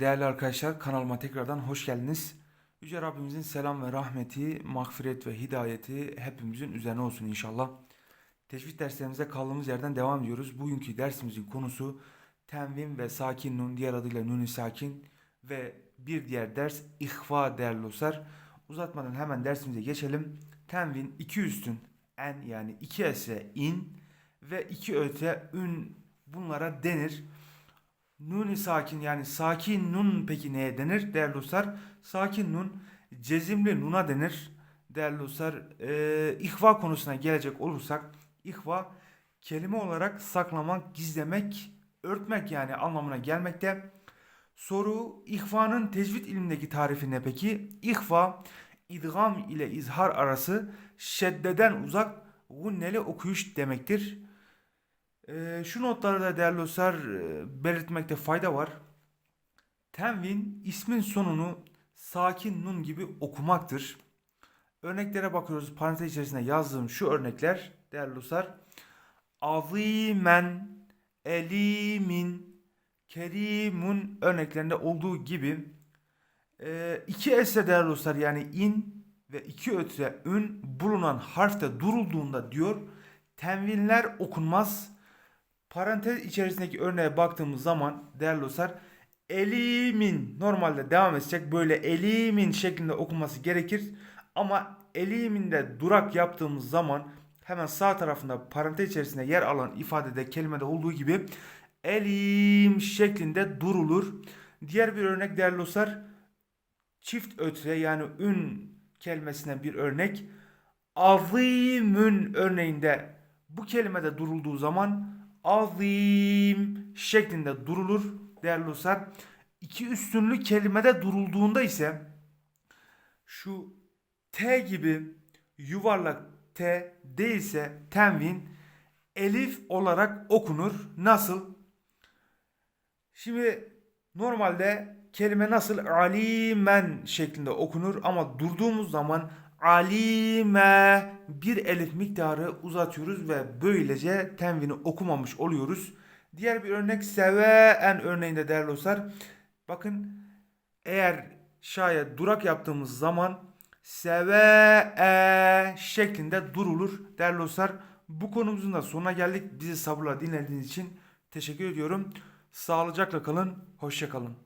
Değerli arkadaşlar kanalıma tekrardan hoş geldiniz. Yüce Rabbimizin selam ve rahmeti, mağfiret ve hidayeti hepimizin üzerine olsun inşallah. Teşvik derslerimize kaldığımız yerden devam ediyoruz. Bugünkü dersimizin konusu tenvin ve sakin nun diğer adıyla nun sakin ve bir diğer ders ihva değerli dostlar. Uzatmadan hemen dersimize geçelim. Tenvin iki üstün en yani iki ese in ve iki öte ün bunlara denir. Nuni sakin yani sakin nun peki neye denir değerli dostlar? Sakin nun cezimli nuna denir. Değerli dostlar e, ihva konusuna gelecek olursak ihva kelime olarak saklamak, gizlemek, örtmek yani anlamına gelmekte. Soru ihvanın tecvid ilmindeki tarifi ne peki? İhva idgam ile izhar arası şeddeden uzak gunneli okuyuş demektir. Ee, şu notları da değerli dostlar e, belirtmekte fayda var. Tenvin ismin sonunu sakin nun gibi okumaktır. Örneklere bakıyoruz. Parantez içerisinde yazdığım şu örnekler değerli dostlar. Azimen, elimin, kerimun örneklerinde olduğu gibi e, iki esre değerli dostlar yani in ve iki ötre ün bulunan harfte durulduğunda diyor tenvinler okunmaz. Parantez içerisindeki örneğe baktığımız zaman değerli dostlar elimin normalde devam edecek böyle elimin şeklinde okunması gerekir. Ama eliminde durak yaptığımız zaman hemen sağ tarafında parantez içerisinde yer alan ifadede kelimede olduğu gibi elim şeklinde durulur. Diğer bir örnek değerli dostlar çift ötre yani ün kelimesine bir örnek. Azimün örneğinde bu kelimede durulduğu zaman azim şeklinde durulur değerli dostlar. İki üstünlü kelimede durulduğunda ise şu T gibi yuvarlak T değilse tenvin elif olarak okunur. Nasıl? Şimdi normalde kelime nasıl alimen şeklinde okunur ama durduğumuz zaman alime bir elif miktarı uzatıyoruz ve böylece tenvini okumamış oluyoruz. Diğer bir örnek seven örneğinde değerli dostlar. Bakın eğer şayet durak yaptığımız zaman seve şeklinde durulur değerli dostlar. Bu konumuzun da sonuna geldik. Bizi sabırla dinlediğiniz için teşekkür ediyorum. Sağlıcakla kalın. Hoşça kalın.